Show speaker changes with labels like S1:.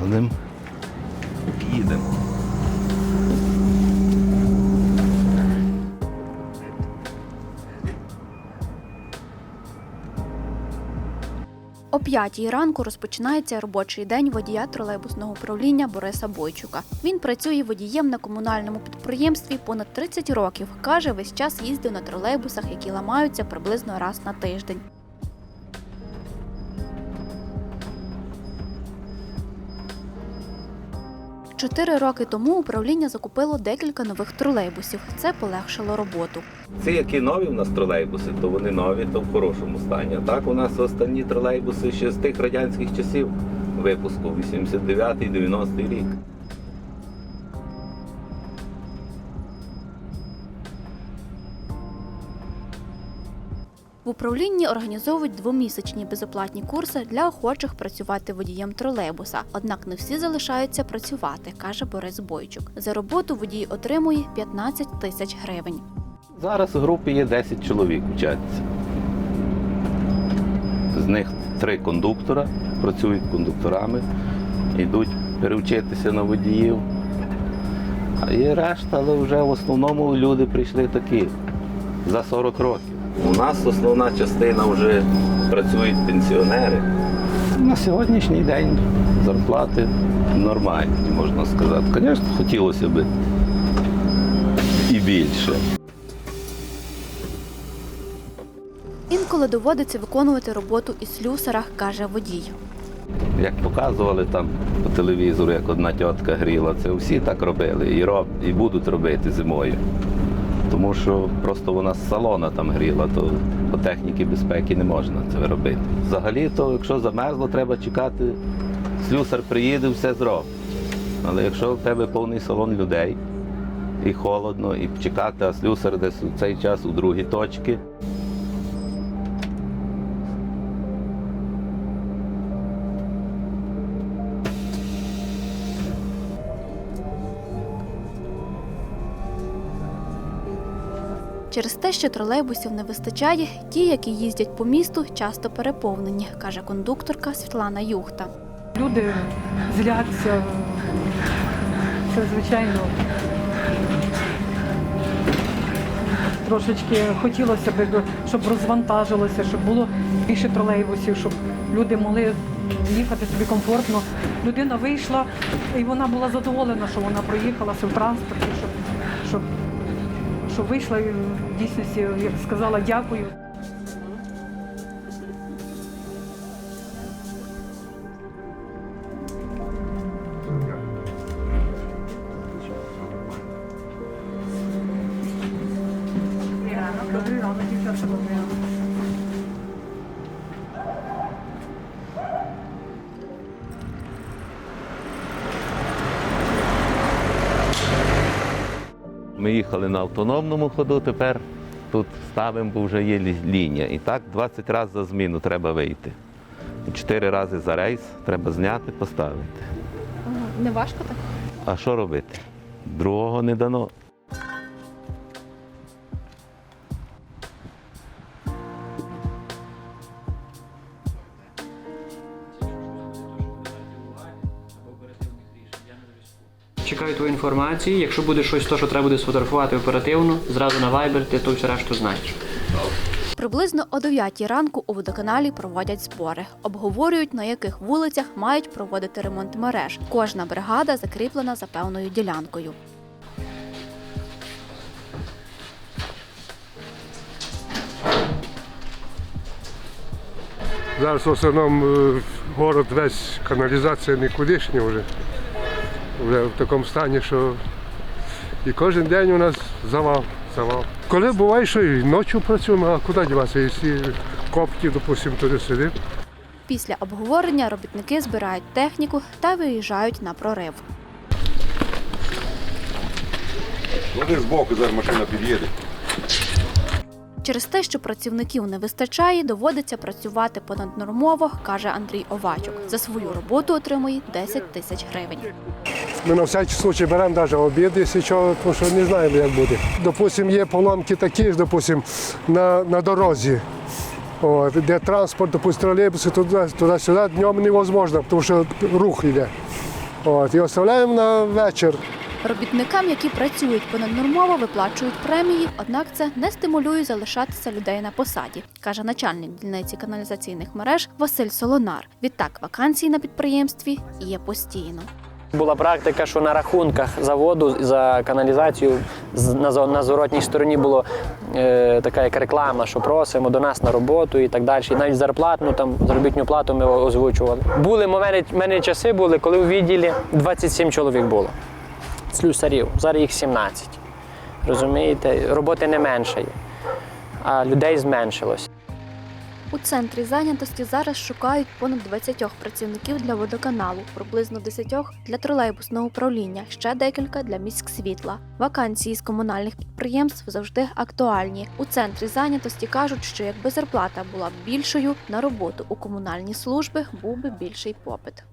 S1: Заводимо. Їдемо.
S2: О п'ятій ранку розпочинається робочий день водія тролейбусного управління Бориса Бойчука. Він працює водієм на комунальному підприємстві понад 30 років. Каже, весь час їздив на тролейбусах, які ламаються приблизно раз на тиждень. Чотири роки тому управління закупило декілька нових тролейбусів. Це полегшило роботу.
S1: Ці, які нові у нас тролейбуси, то вони нові, то в хорошому стані. А так у нас останні тролейбуси ще з тих радянських часів випуску, 89-й, 90-й рік.
S2: В управлінні організовують двомісячні безоплатні курси для охочих працювати водієм тролейбуса. Однак не всі залишаються працювати, каже Борис Бойчук. За роботу водій отримує 15 тисяч гривень.
S1: Зараз в групі є 10 чоловік вчаться. З них три кондуктора працюють кондукторами, йдуть перевчитися на водіїв. А є решта, але вже в основному люди прийшли такі за 40 років. У нас основна частина вже працюють пенсіонери. На сьогоднішній день зарплати нормальні, можна сказати. Звісно, хотілося б і більше.
S2: Інколи доводиться виконувати роботу і слюсарах, каже водій.
S1: Як показували там по телевізору, як одна тітка гріла, це всі так робили і роб, і будуть робити зимою. Тому що просто вона з салона там гріла, то по техніці безпеки не можна це робити. Взагалі, то якщо замерзло, треба чекати, слюсар приїде, все зробить. Але якщо в тебе повний салон людей і холодно, і чекати, а слюсар десь у цей час у другій точці.
S2: Через те, що тролейбусів не вистачає, ті, які їздять по місту, часто переповнені, каже кондукторка Світлана Юхта.
S3: Люди зляться. Це, звичайно, трошечки хотілося б, щоб розвантажилося, щоб було більше тролейбусів, щоб люди могли їхати собі комфортно. Людина вийшла і вона була задоволена, що вона проїхалася в транспорті, щоб, щоб, щоб вийшла і в дійсності, як сказала, дякую.
S1: Ми їхали на автономному ходу, тепер тут ставимо, бо вже є лінія. І так 20 разів за зміну треба вийти. І 4 рази за рейс треба зняти, поставити.
S2: Не важко так?
S1: А що робити? Другого не дано.
S4: Чекаю твої інформації. Якщо буде щось, то, що треба буде сфотографувати оперативно, зразу на Viber, ти то все решту знаєш.
S2: Приблизно о 9 ранку у водоканалі проводять збори. Обговорюють, на яких вулицях мають проводити ремонт мереж. Кожна бригада закріплена за певною ділянкою.
S5: Зараз в основному е, город весь каналізація нікудишня вже. Вже в такому стані, що і кожен день у нас завал, завал. Коли буває, що і ночі працюємо, а куди діватися? Якщо копті, допустимо, туди сидимо.
S2: Після обговорення робітники збирають техніку та виїжджають на прорив.
S6: Вони з боку зараз машина під'їде.
S2: Через те, що працівників не вистачає, доводиться працювати понаднормово, каже Андрій Овачук. За свою роботу отримує 10 тисяч гривень.
S5: Ми на всякий случай беремо навіть обід, якщо що, тому що не знаємо, як буде. Допустимо, є поломки такі ж, допустимо, на, на дорозі. О, де транспорт, допустимо, тролейбуси туди- туди-сюди, днем невозможно, тому що рух йде. От, і оставляємо на вечір.
S2: Робітникам, які працюють понаднормово, виплачують премії, однак це не стимулює залишатися людей на посаді, каже начальник дільниці каналізаційних мереж Василь Солонар. Відтак вакансії на підприємстві є постійно.
S7: Була практика, що на рахунках заводу за каналізацію на, зворотній стороні було е, така як реклама, що просимо до нас на роботу і так далі. І навіть зарплатну там заробітну плату ми озвучували. Були мене, мене часи були, коли у відділі 27 чоловік було. Слюсарів. Зараз їх 17. Розумієте, роботи не менше є, а людей зменшилось.
S2: У центрі зайнятості зараз шукають понад 20 працівників для водоканалу, приблизно 10 для тролейбусного управління, ще декілька для міськсвітла. Вакансії з комунальних підприємств завжди актуальні. У центрі зайнятості кажуть, що якби зарплата була б більшою, на роботу у комунальні служби був би більший попит.